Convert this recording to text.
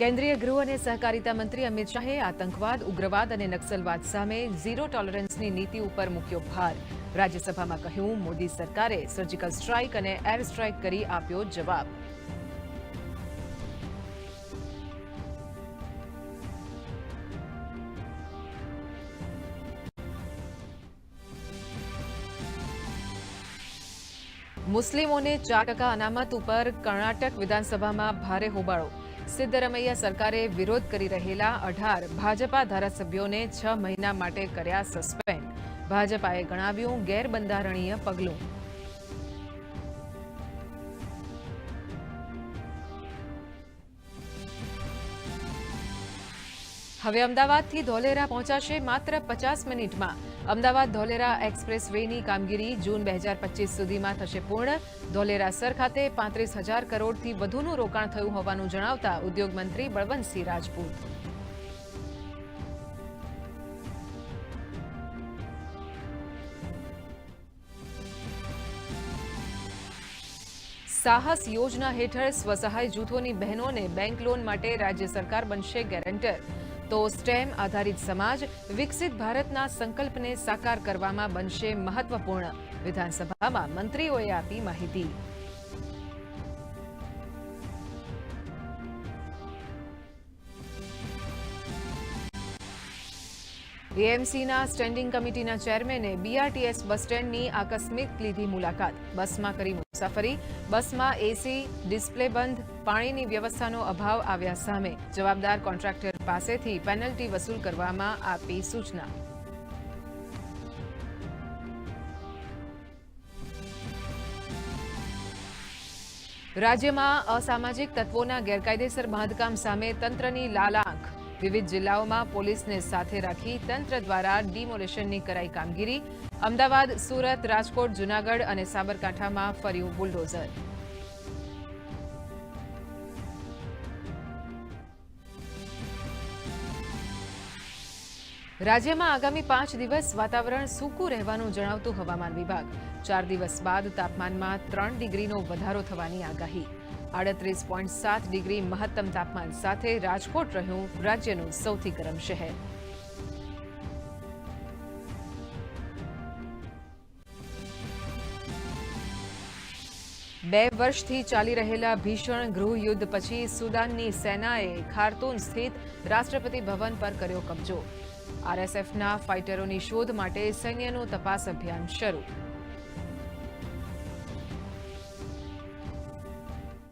કેન્દ્રીય ગૃહ અને સહકારિતા મંત્રી અમિત શાહે આતંકવાદ, ઉગ્રવાદ અને નક્સલવાદ સામે ઝીરો ટોલરન્સની નીતિ ઉપર મૂક્યો ભાર. રાજ્યસભામાં કહ્યું, મોદી સરકારે સર્જિકલ સ્ટ્રાઇક અને એર સ્ટ્રાઇક કરી આપ્યો જવાબ. મુસ્લિમોને ચાર ટકા અનામત ઉપર કર્ણાટક વિધાનસભામાં ભારે હોબાળો. સિદ્ધરમૈયા સરકારે વિરોધ કરી રહેલા અઢાર ભાજપા ધારાસભ્યોને છ મહિના માટે કર્યા સસ્પેન્ડ. ભાજપાએ ગણાવ્યું ગેરબંધારણીય પગલું. હવે અમદાવાદથી ધોલેરા પહોંચાશે માત્ર પચાસ મિનિટમાં. અમદાવાદ ધોલેરા એક્સપ્રેસ વેની કામગીરી જૂન બે સુધીમાં થશે પૂર્ણ. ધોલેરા સર ખાતે પાંત્રીસ હજાર કરોડથી વધુનું રોકાણ થયું હોવાનું જણાવતા ઉદ્યોગમંત્રી બળવંતસિંહ રાજપૂત. સાહસ યોજના હેઠળ સ્વસહાય જૂથોની બહેનોને બેંક લોન માટે રાજ્ય સરકાર બનશે ગેરંટર. તો સ્ટેમ આધારિત સમાજ વિકસિત ભારતના સંકલ્પને સાકાર કરવામાં બનશે મહત્વપૂર્ણ. વિધાનસભામાં મંત્રીઓએ આપી માહિતી. એએમસીના સ્ટેન્ડિંગ કમિટીના ચેરમેને બીઆરટીએસ બસ સ્ટેન્ડની આકસ્મિક લીધી મુલાકાત. બસમાં કરી મુસાફરી, બસમાં એસી, ડિસ્પ્લે બંધ, પાણીની વ્યવસ્થાનો અભાવ આવ્યા સામે જવાબદાર કોન્ટ્રાક્ટર પાસેથી પેનલ્ટી વસૂલ કરવામાં આપી સૂચના. રાજ્યમાં અસામાજિક તત્વોના ગેરકાયદેસર બાંધકામ સામે તંત્રની લાલાંખ વિવિધ જિલ્લાઓમાં પોલીસને સાથે રાખી તંત્ર દ્વારા ડિમોલેશનની કરાઈ કામગીરી. અમદાવાદ, સુરત, રાજકોટ, જૂનાગઢ અને સાબરકાંઠામાં ફર્યું બુલડોઝર. રાજ્યમાં આગામી પાંચ દિવસ વાતાવરણ સૂકું રહેવાનું જણાવતું હવામાન વિભાગ. ચાર દિવસ બાદ તાપમાનમાં ત્રણ ડિગ્રીનો વધારો થવાની આગાહી. આડત્રીસ પોઈન્ટ સાત ડિગ્રી મહત્તમ તાપમાન સાથે રાજકોટ રહ્યું રાજ્યનું સૌથી ગરમ શહેર. બે વર્ષથી ચાલી રહેલા ભીષણ ગૃહયુદ્ધ પછી સુદાનની સેનાએ ખાર્તૂન સ્થિત રાષ્ટ્રપતિ ભવન પર કર્યો કબજો. આરએસએફના ફાઇટરોની શોધ માટે સૈન્યનું તપાસ અભિયાન શરૂ.